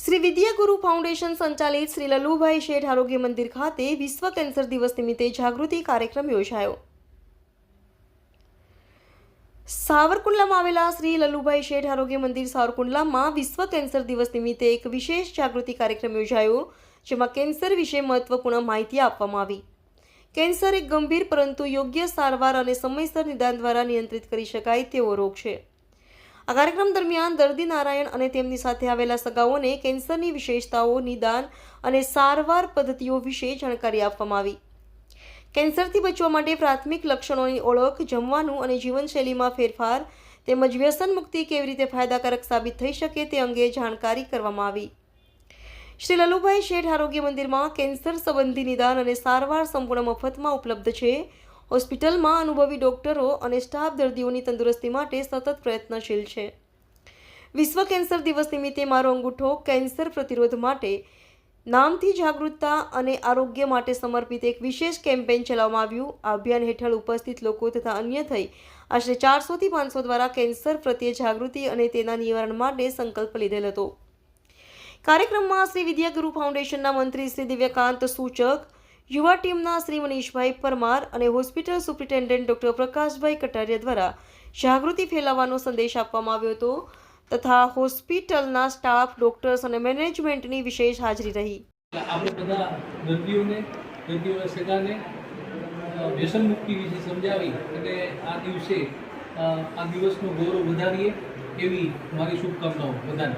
Shri વિદ્યાગુરુ foundation સંચાલિત શ્રી લલુભાઈ શેઠ આરોગ્ય મંદિર ખાતે વિશ્વ કેન્સર દિવસ નિમિત્તે જાગૃતિ કાર્યક્રમ યોજાયો. સાવરકુંડલામાં આવેલા શ્રી લલુભાઈ શેઠ આરોગ્ય મંદિર સાવરકુંડલામાં વિશ્વ કેન્સર દિવસ નિમિત્તે એક વિશેષ જાગૃતિ કાર્યક્રમ યોજાયો, જેમાં કેન્સર વિશે મહત્વપૂર્ણ માહિતી આપવામાં આવી. કેન્સર એક ગંભીર પરંતુ યોગ્ય સારવાર અને સમયસર નિદાન દ્વારા નિયંત્રિત કરી શકાય તેવો રોગ છે. આ કાર્યક્રમ દરમિયાન દર્દી નારાયણ અને તેમની સાથે આવેલા સગાઓને કેન્સરની વિશેષતાઓ નિદાન અને સારવાર પદ્ધતિઓ વિશે જાણકારી આપવામાં આવી. કેન્સરથી બચવા માટે પ્રાથમિક લક્ષણોની ઓળખ, જમવાનું અને જીવનશૈલીમાં ફેરફાર તેમજ વ્યસન મુક્તિ કેવી રીતે ફાયદાકારક સાબિત થઈ શકે તે અંગે જાણકારી કરવામાં આવી. શ્રી લલુભાઈ શેઠ આરોગ્ય મંદિરમાં કેન્સર સંબંધી નિદાન અને સારવાર સંપૂર્ણ મફતમાં ઉપલબ્ધ છે. હોસ્પિટલમાં અનુભવી ડોક્ટરો અને સ્ટાફ દર્દીઓની તંદુરસ્તી માટે સતત પ્રયત્નશીલ છે. વિશ્વ કેન્સર દિવસ નિમિત્તે મારો અંગૂઠો કેન્સર પ્રતિરોધ માટે, નામથી જાગૃતતા અને આરોગ્ય માટે સમર્પિત એક વિશેષ કેમ્પેઇન ચલાવવામાં આવ્યું. આ અભિયાન હેઠળ ઉપસ્થિત લોકો તથા અન્ય થઈ, આશરે ચારસોથી પાંચસો દ્વારા કેન્સર પ્રત્યે જાગૃતિ અને તેના નિવારણ માટે સંકલ્પ લીધેલ હતો. કાર્યક્રમમાં શ્રી વિદ્યાગુરુ ફાઉન્ડેશનના મંત્રી શ્રી દિવ્યકાંત સૂચક યુવા ટીમના શ્રી મનીષભાઈ પરમાર અને hospital superintendent doctor Prakashbhai Kataria દ્વારા જાગૃતિ ફેલાવવાનો સંદેશ આપવામાં આવ્યો હતો તથા હોસ્પિટલના સ્ટાફ, ડોક્ટર્સ અને મેનેજમેન્ટની વિશેષ હાજરી રહી. આપણે બધા દર્દીઓને, દર્દીઓના સગાને વ્યસન મુક્તિ વિશે સમજાવી અને આ દિવસે આ દિવસનો ગૌરવ વધારીએ એવી મારી શુભકામનાઓ બધાને.